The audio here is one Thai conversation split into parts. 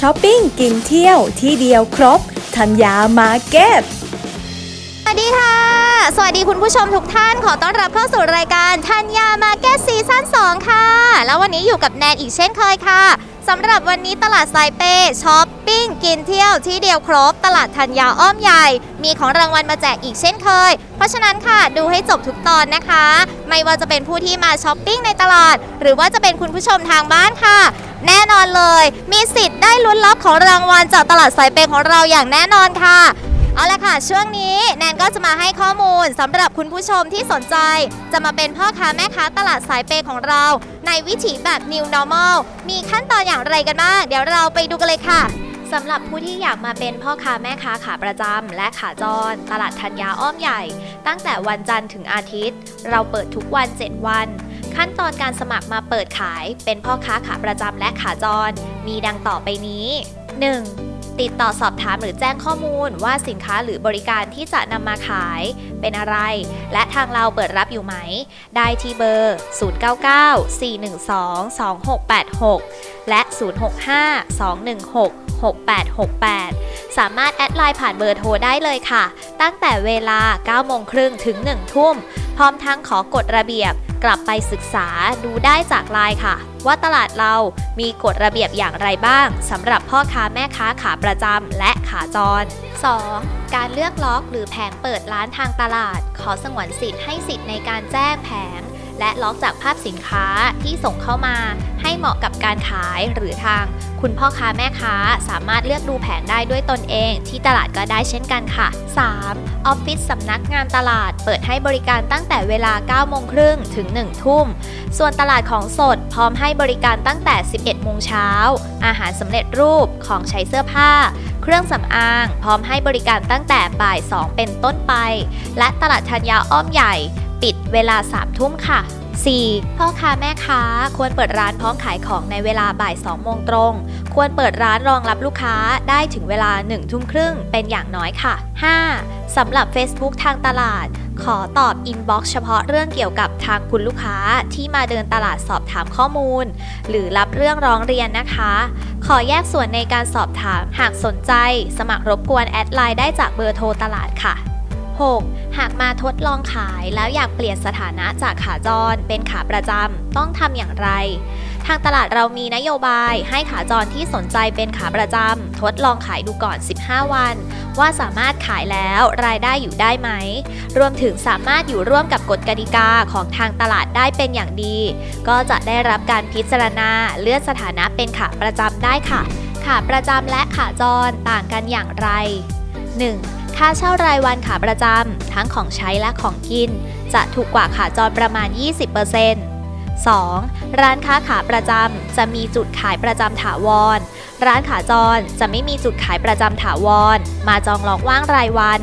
ช้อปปิ้งกินเที่ยวที่เดียวครบธัญญามาร์เก็ต สวัสดีค่ะ สวัสดีคุณผู้ชมทุกท่านขอต้อนรับเข้าสู่รายการธัญญามาร์เก็ตซีซั่น2ค่ะ แล้ววันนี้อยู่กับแนนอีกเช่นเคยค่ะสำหรับวันนี้ตลาดไซเป้ช้อปปิ้งกินเที่ยวที่เดียวครบ ตลาดธัญญาอ้อมใหญ่ มีของรางวัลมาแจกอีกเช่นเคย เพราะฉะนั้นค่ะดูให้จบทุกตอนนะคะ ไม่ว่าจะเป็นผู้ที่มาช้อปปิ้งในตลาด หรือว่าจะเป็นคุณผู้ชมทางบ้านค่ะ แน่นอนเลย มีสิทธิ์ได้ลุ้นรับของรางวัลจากตลาดไซเป้ของเราอย่างแน่นอนค่ะ เอาละค่ะ ช่วงนี้แนนก็จะมาให้ข้อมูลสำหรับคุณผู้ชมที่สนใจ จะมาเป็นพ่อค้าแม่ค้าตลาดสายเปย์ของเรา ในวิถีแบบ New Normal มีขั้นตอนอย่างไรกันบ้าง เดี๋ยวเราไปดูกันเลยค่ะสำหรับผู้ที่อยากมาเป็นพ่อค้าแม่ค้าขาประจำและขาจร ตลาดธัญญาอ้อมใหญ่ ตั้งแต่วันจันทร์ถึงอาทิตย์ เราเปิดทุกวัน 7 วัน ขั้นตอนการสมัครมาเปิดขาย เป็นพ่อค้าขาประจำและขาจร มีดังต่อไปนี้ 1. ติดต่อสอบถามหรือแจ้งข้อมูลว่าสินค้าหรือบริการที่จะนำมาขาย เป็นอะไร และทางเราเปิดรับอยู่ไหม ได้ที่เบอร์ 099-412-2686 และ 065-216-6868 สามารถแอดไลน์ผ่านเบอร์โทรได้เลยค่ะ ตั้งแต่เวลา 9 โมงครึ่งถึง 1 ทุ่ม พร้อมทั้งขอกฎระเบียบกลับไปศึกษาดูได้จากไลน์ค่ะ ว่าตลาดเรามีกฎระเบียบอย่างไรบ้างสำหรับพ่อค้าแม่ค้าขาประจำและขาจร 2. การเลือกล็อกหรือแผงเปิดร้านทางตลาด ขอสงวนสิทธิ์ให้สิทธิ์ในการแจ้งแผง และล็อกจากภาพสินค้าที่ส่งเข้ามา ให้เหมาะกับการขายหรือทาง คุณพ่อค้าแม่ค้าสามารถเลือกดูแผงได้ด้วยตนเอง ที่ตลาดก็ได้เช่นกันค่ะ 3. ออฟฟิศสำนักงานตลาด เปิดให้บริการตั้งแต่เวลา 9 โมงครึ่งถึง 1 ทุ่ม ส่วนตลาดของสดพร้อมให้บริการตั้งแต่ 11 โมงเช้า อาหารสำเร็จรูปของใช้เสื้อผ้า เครื่องสำอาง พร้อมให้บริการตั้งแต่บ่าย 2 เป็นต้นไป และตลาดธัญญาอ้อมใหญ่ ปิดเวลา3ทุ่มค่ะ 4. พ่อค้าแม่ค้าควรเปิดร้านพร้อมขายของในเวลาบ่าย2โมงตรง ควรเปิดร้านรองรับลูกค้าได้ถึงเวลา1ทุ่มครึ่งเป็นอย่างน้อยค่ะ 5. สำหรับ Facebook ทางตลาด ขอตอบอินบ็อกซ์เฉพาะเรื่องเกี่ยวกับทางคุณลูกค้าที่มาเดินตลาดสอบถามข้อมูล หรือรับเรื่องร้องเรียนนะคะ ขอแยกส่วนในการสอบถามหากสนใจ สมัครรบกวนแอดไลน์ได้จากเบอร์โทรตลาดค่ะ 6. หากมาทดลองขายแล้วอยากเปลี่ยนสถานะจากขาจรเป็นขาประจำต้องทำอย่างไร ทางตลาดเรามีนโยบายให้ขาจรที่สนใจเป็นขาประจำทดลองขายดูก่อน 15 วัน ว่าสามารถขายแล้วรายได้อยู่ได้ไหม รวมถึงสามารถอยู่ร่วมกับกฎกติกาของทางตลาดได้เป็นอย่างดี ก็จะได้รับการพิจารณาเลื่อนสถานะเป็นขาประจำได้ค่ะ ขาประจำและขาจรต่างกันอย่างไร 1. ค่าเช่ารายวันขาประจำทั้งของใช้และของกิน จะถูกกว่าขาจรประมาณ 20% 2. ร้านค้าขาประจำจะมีจุดขายประจำถาวร ร้านขาจรจะไม่มีจุดขายประจำถาวร มาจองล็อกว่างรายวัน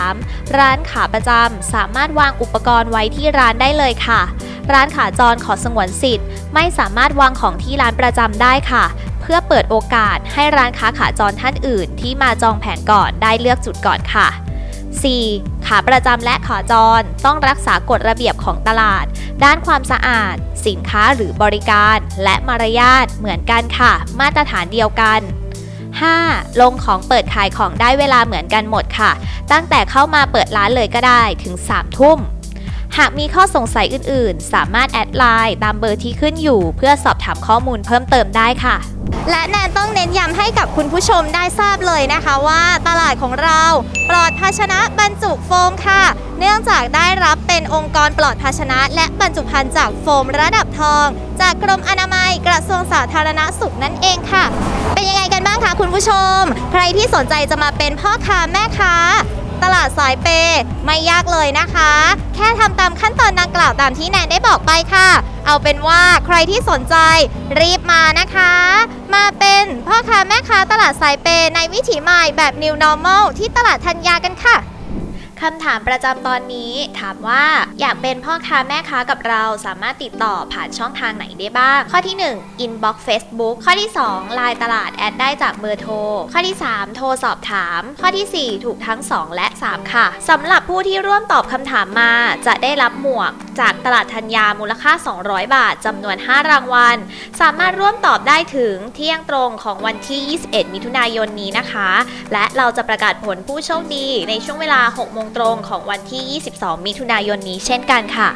3. ร้านขาประจำสามารถวางอุปกรณ์ไว้ที่ร้านได้เลยค่ะ ร้านขาจรขอสงวนสิทธิ์ ไม่สามารถวางของที่ร้านประจำได้ค่ะ พื่อเปิดโอกาสให้ร้านค้าขาจรท่านอื่น ที่มาจองแผงก่อนได้เลือกจุดก่อนค่ะ 4. ขาประจำและขาจรต้องรักษากฎระเบียบของตลาด ด้านความสะอาด สินค้าหรือบริการ และมารยาทเหมือนกันค่ะ มาตรฐานเดียวกัน 5. ลงของเปิดขายของได้เวลาเหมือนกันหมดค่ะ ตั้งแต่เข้ามาเปิดร้านเลยก็ได้ถึง 3 ทุ่ม หากมีข้อสงสัยอื่นๆ สามารถแอดไลน์ตามเบอร์ที่ขึ้นอยู่ เพื่อสอบถามข้อมูลเพิ่มเติมได้ค่ะ และแนนต้องเน้นย้ำให้กับคุณผู้ชมได้ทราบเลยนะคะว่าตลาดของเราปลอดภาชนะบรรจุโฟมค่ะ เนื่องจากได้รับเป็นองค์กรปลอดภาชนะ และบรรจุภัณฑ์จากโฟมระดับทอง จากกรมอนามัยกระทรวงสาธารณสุขนั่นเองค่ะ เป็นยังไงกันบ้างคะคุณผู้ชม ใครที่สนใจจะมาเป็นพ่อค้าแม่ค้า ตลาดสายเปย์ไม่ยากเลยนะคะ แค่ทำตามขั้นตอนดังกล่าวตามที่แนนได้บอกไปค่ะ เอาเป็นว่าใครที่สนใจรีบมานะคะ มาเป็นพ่อค้าแม่ค้าตลาดสายเปย์ในวิถีใหม่แบบ New Normal ที่ตลาดธัญญากันค่ะคำถามประจำตอนนี้ถามว่า อยากเป็นพ่อค้าแม่ค้ากับเราสามารถติดต่อผ่านช่องทางไหนได้บ้าง ข้อที่ 1 inbox Facebook ข้อที่2ไลน์ตลาดแอดได้จากเบอร์โทร ข้อที่ 3 โทรสอบถาม ข้อทีสี่ 4 ถูกทั้ง 2 และ 3 ค่ะสำหรับผู้ที่ร่วมตอบคำถามมา จะได้รับหมวก จากตลาดธัญญามูลค่า 200 บาทจำนวน 5 รางวัล สามารถร่วมตอบได้ถึงเที่ยงตรงของวันที่ 21 มิถุนายนนี้นะคะ และเราจะประกาศผลผู้โชคดีในช่วงเวลา 6 โมงตรงของวันที่ 22 มิถุนายนนี้ช่นกันค่ะ